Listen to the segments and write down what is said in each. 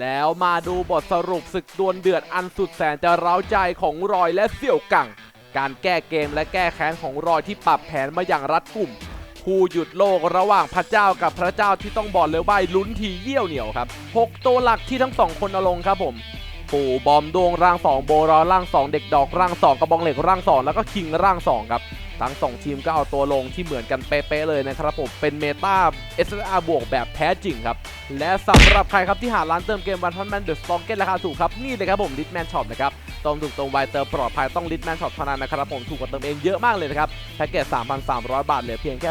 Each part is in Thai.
แล้วมาดูบทสรุปศึกดวลเดือดอันสุดแสนจะเร้าใจของรอยและเสี่ยวกัง การแก้เกมและแก้แค้นของรอยที่ปรับแผนมาอย่างรัดกุมผู้หยุดโลกระหว่างพระเจ้ากับพระเจ้าที่ต้องบอกเลยว่าลุ้นทีเยี่ยวเหนียวครับหกตัวหลักที่ทั้งสองคนเอาลงครับผมปู่บอมดวงร่าง2โบรอร่าง2เด็กดอกร่าง2กระบองเหล็กร่าง2แล้วก็คิงร่าง2ครับ ทั้งสองทีมก็เอาตัวลงที่เหมือนกันเป๊ะๆเลยนะครับผมเป็นเมตา SSR บวกแบบแท้จริงครับ และสำหรับใครครับที่หาร้านเติมเกมวันพันแมนเดอะสตองเก็ตราคาถูกครับ นี่เลยครับผมลิทแมนช็อปนะครับตรงถูกตรงไวเติมปลอดภัยต้องลิทแมนช็อปเท่านั้นนะครับผมถูกกว่าเติมเองเยอะมากเลยนะครับแพ็กเกจ 3,300 บาทเหลือเพียงแค่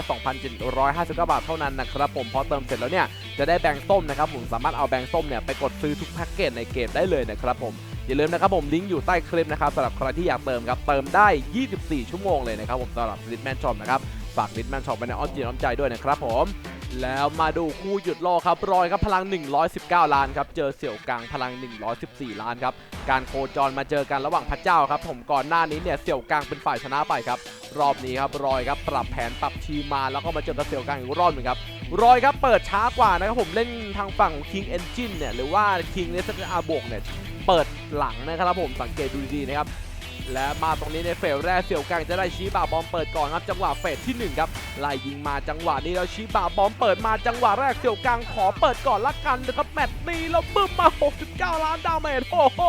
2,759 บาทเท่านั้นนะครับผมพอเติมเสร็จแล้วเนี่ยจะได้แบงค์ส้มนะครับผมสามารถเอาแบงค์ส้มเนี่ยไปกดซื้อทุกแพ็กเกจในเกมได้เลยนะครับผม อย่าลืมนะครับผมลิงก์อยู่ใต้คลิปนะครับสำหรับใครที่อยากเติมครับเติมได้ 24 ชั่วโมงเลยนะครับผมสำหรับลิทแมนช็อปนะครับฝากลิทแมนช็อปไปในอ้อมจิตอ้อมใจด้วยนะครับผมแล้วมาดูคู่หยุดรอครับรอยครับพลัง 119 ล้านครับ เจอเสี่ยวกังพลัง 114 ล้านครับ การโคจรมาเจอกันระหว่างพระเจ้าครับ ผมก่อนหน้านี้เนี่ยเสี่ยวกังเป็นฝ่ายชนะไปครับ รอบนี้ครับรอยครับปรับแผนปรับทีมมาแล้วก็มาเจอกับเสี่ยวกังอีกรอบหนึ่งครับ รอยครับเปิดช้ากว่านะครับผมเล่นทางฝั่ง King Engine เนี่ยหรือว่า King n e s r บวกเนี่ย เปิดหลังนะครับผมสังเกตดูดีนะครับ และมาตรงนี้ในเฟสแรกเสี่ยวกังจะได้ชี้บ่าบอมเปิดก่อนครับจังหวะเฟสที่หนึ่งครับไล่ยิงมาจังหวะนี้แล้วชี้บ่าบอมเปิดมาจังหวะแรกเสี่ยวกังขอเปิดก่อนละกันนะครับแมตช์นี้แล้วบึ้มมา 69 ล้านดาเมจโอ้โห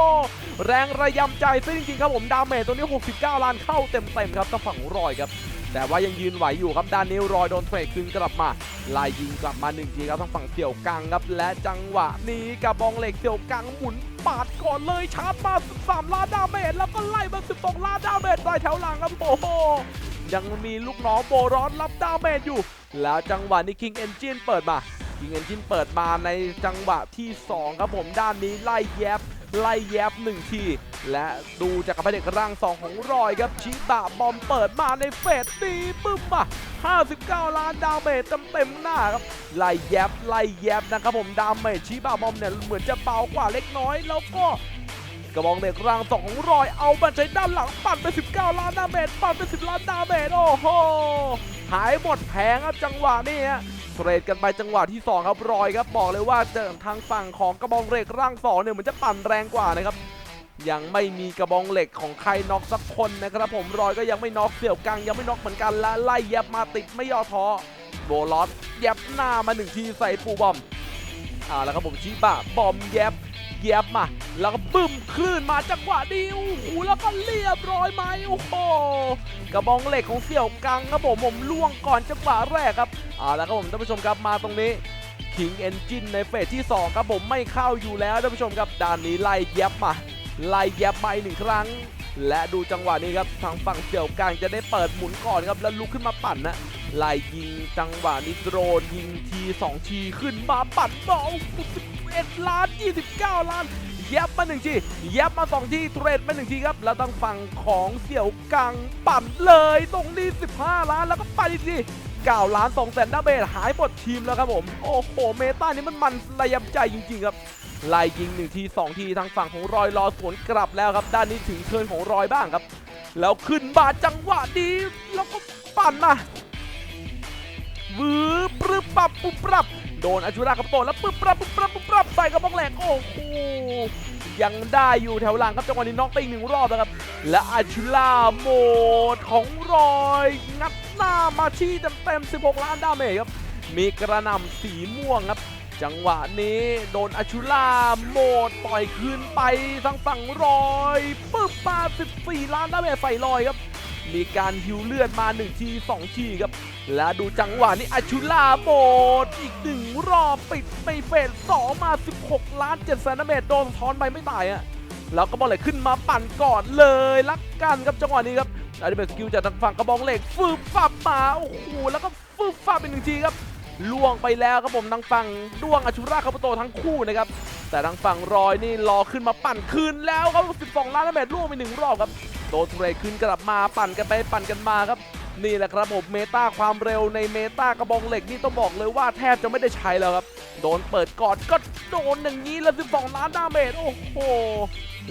แรงระยำใจซะจริงๆครับผมดาเมจตัวนี้ 69 ล้านเข้าเต็มๆครับทางฝั่งรอยครับแต่ว่ายังยืนไหวอยู่ครับด้านนี้รอยโดนเทรดคืนกลับมาล่ยิงกลับมาหนึ่งทีครับทางฝั่งเสี่ยวกังครับและจังหวะนี้กับบองเหล็กเสี่ยวกังหมุน ปาดก่อนเลยชาร์จมา13ล้านดาเมจแล้วก็ไล่มา12ล้านดาเมจใต้แถวหลังครับโอ้โหยังมีลูกน้องโบร้อนรับดาเมจอยู่ แล้วจังหวะนี้คิงเอนจินเปิดมาคิงเอนจินเปิดมาในจังหวะที่ 2 ครับผมด้านนี้ไล่แยบ ไล่แยบหนึ่งที และดูจากกระเพาะเด็กร่าง2ของรอยครับชิบะบอมเปิดมาในเฟสนี้ปึ๊บอะ59 ล้านดาเมจเต็มๆหน้าครับไล่แยบไล่แยบนะครับผมดาเมจชิบะบอมเนี่ยเหมือนจะเบากว่าเล็กน้อยแล้วก็กระบองเด็กร่าง2ของรอยเอามาใช้ด้านหลังปั่นไป 19 ล้านดาเมจปั่นไป 10 ล้านดาเมจโอ้โหหายหมดแผงครับจังหวะนี้ฮะ เทรดกันไปจังหวะที่ 2 ครับรอยครับบอกเลยว่าเจอทางฝั่งของกระบองเหล็กร่าง2เนี่ยเหมือนจะปั่นแรงกว่านะครับยังไม่มีกระบองเหล็กของใครน็อกสักคนนะครับ ผมรอยก็ยังไม่น็อกเสี่ยวกังยังไม่น็อกเหมือนกันและไล่แยบมาติดไม่ย่อท้อโบลอสแยบหน้ามาหนึ่งทีใส่ปูบอมอ่าแล้วครับผมชิบะบอมแยบแยบมา แล้วก็บึ้ม คลื่นมาจังหวะนี้โอ้โหแล้วก็เรียบร้อยไหมโอ้โหกระบองเหล็กของเสี่ยวกังครับผมผมล่วงก่อนจังหวะแรกครับเอาละครับผมท่านผู้ชมครับมาตรงนี้ King Engine ในเฟสที่ 2 ครับผมไม่เข้าอยู่แล้วท่านผู้ชมครับด้านนี้ไล่แยบมาไล่แยบมาอีกหนึ่งครั้ง และดูจังหวะนี้ครับทางฝั่งเสี่ยวกลางจะได้เปิดหมุนก่อนครับแล้วลุกขึ้นมาปั่นนะไล่ยิงจังหวะนี้โดรนยิงที2ทีขึ้นมาปั่นต่อ11ล้าน29 ล้าน ยบมาหนึ่งทีแยบมาสองทีเทรดมาหนึ่งทีครับ แล้วทางฝั่งของเสี่ยวกังปั่นเลยตรงนี้ 15 ล้านแล้วก็ไปอีกที9ล้าน2แสนดาเมจหายหมดทีมแล้วครับผม โอ้โห เมตานี้มันมันระยำใจจริงๆครับไล่ยิง1ที2ทีทางฝั่งของรอยรอสวนกลับแล้วครับ ด้านนี้ถึงเทินของรอยบ้างครับ แล้วขึ้นบาดจังหวะดีแล้วก็ปั่นมา วื้อปรึบปับปุบปรับ โดนอาชูรากับโตแล้วปึ๊บปรับปึ๊บปรับปึ๊บปรับใส่กระบอกแหลกโอ้โหยังได้อยู่แถวหลังครับจังหวะนี้น็อกไปอีกหนึ่งรอบนะครับ และอาชูราโหมดของรอยงัดหน้ามาที่เต็มๆ16 ล้านดาเมจครับ มีกระหน่ำสีม่วงครับ จังหวะนี้โดนอาชูล่าโหมดต่อยคืนไปทางฝั่งรอยปึ๊บมา14 ล้านดาเมจใส่รอยครับ มีการฮิวเลือดมา 1 ที 2 ทีครับ และดูจังหวะนี้อาชูล่าโหมดอีกหนึ่งรอบปิดไปเฟส2มา 16 ล้าน7แสนเมจโดนทอนไปไม่ตายอะแล้วก็บอลเหล็กขึ้นมาปั่นก่อนเลยลักกันครับจังหวะนี้ครับอันนี้เป็นสกิลจากทางฝั่งกระบองเหล็กฟืบฟับมาโอ้โหแล้วก็ฟืบฟับเป็นหนึ่งทีครับล่วงไปแล้วครับผมทางฝั่งด้วงอาชูราคาปโตทั้งคู่นะครับแต่ทางฝั่งรอยนี่รอขึ้นมาปั่นคืนแล้วครับ12ล้านเมจล่วงไปหนึ่งรอบครับ โดนเทรดคืนกลับมาปั่นกันไปปั่นกันมาครับ นี่แหละครับผมเมตาความเร็วในเมตากระบองเหล็กนี่ต้องบอกเลยว่าแทบจะไม่ได้ใช้แล้วครับ โดนเปิดกอนก็โดนอย่างนี้แล้ว12ล้านดาเมจโอ้โห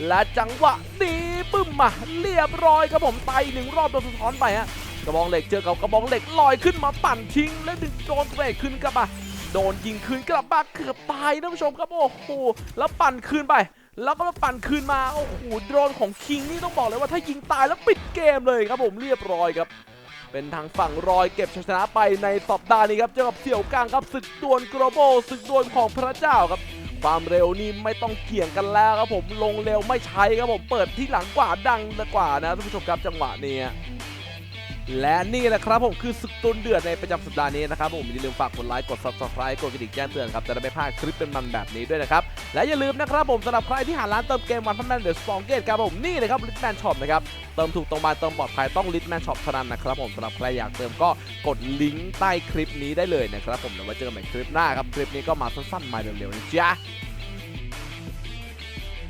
และจังหวะนี้ปึ้มมาเรียบร้อยครับผมไปหนึ่งรอบโดนสะท้อนไปฮะกระบองเหล็กเจอกับกระบองเหล็กลอยขึ้นมาปั่นทิ้งแล้วดึงโดนเตะขึ้นกลับมาโดนยิงคืนกลับมาเกือบตายท่านผู้ชมครับโอ้โหแล้วปั่นคืนไป แล้วก็มาปั่นคืนมา โอ้โห โดรนของคิงนี่ต้องบอกเลยว่าถ้ายิงตายแล้วปิดเกมเลยครับผมเรียบร้อยครับ เป็นทางฝั่งรอยเก็บชนะไปในสัปดาห์นี้ครับเจอกับเสี่ยวกลางครับศึกดวล global ศึกดวลของพระเจ้าครับความเร็วนี่ไม่ต้องเกี่ยงกันแล้วครับผมลงเร็วไม่ใช้ครับผมเปิดที่หลังกว่าดังกว่านะท่านผู้ชมครับจังหวะนี้ และนี่แหละครับผมคือศึกตุนเดือดในประจำสัปดาห์นี้นะครับผมอย่าลืมฝากกดไลค์กด subscribe กดกระดิ่งแจ้งเตือนครับจะได้ไม่พลาดคลิปเป็นมันแบบนี้ด้วยนะครับและอย่าลืมนะครับผมสำหรับใครที่หาร้านเติมเกมวันพันแมนเดอะสองเกตครับผมนี่เลยครับลิทแมนช็อปนะครับเติมถูกตรงมาเติมปลอดภัยต้องลิทแมนช็อปเท่านั้นนะครับผมสำหรับใครอยากเติมก็กดลิงก์ใต้คลิปนี้ได้เลยนะครับผมเดี๋ยวไว้เจอกันใหม่คลิปหน้าครับคลิปนี้ก็มาสั้นๆมาเร็วๆนะจ๊ะ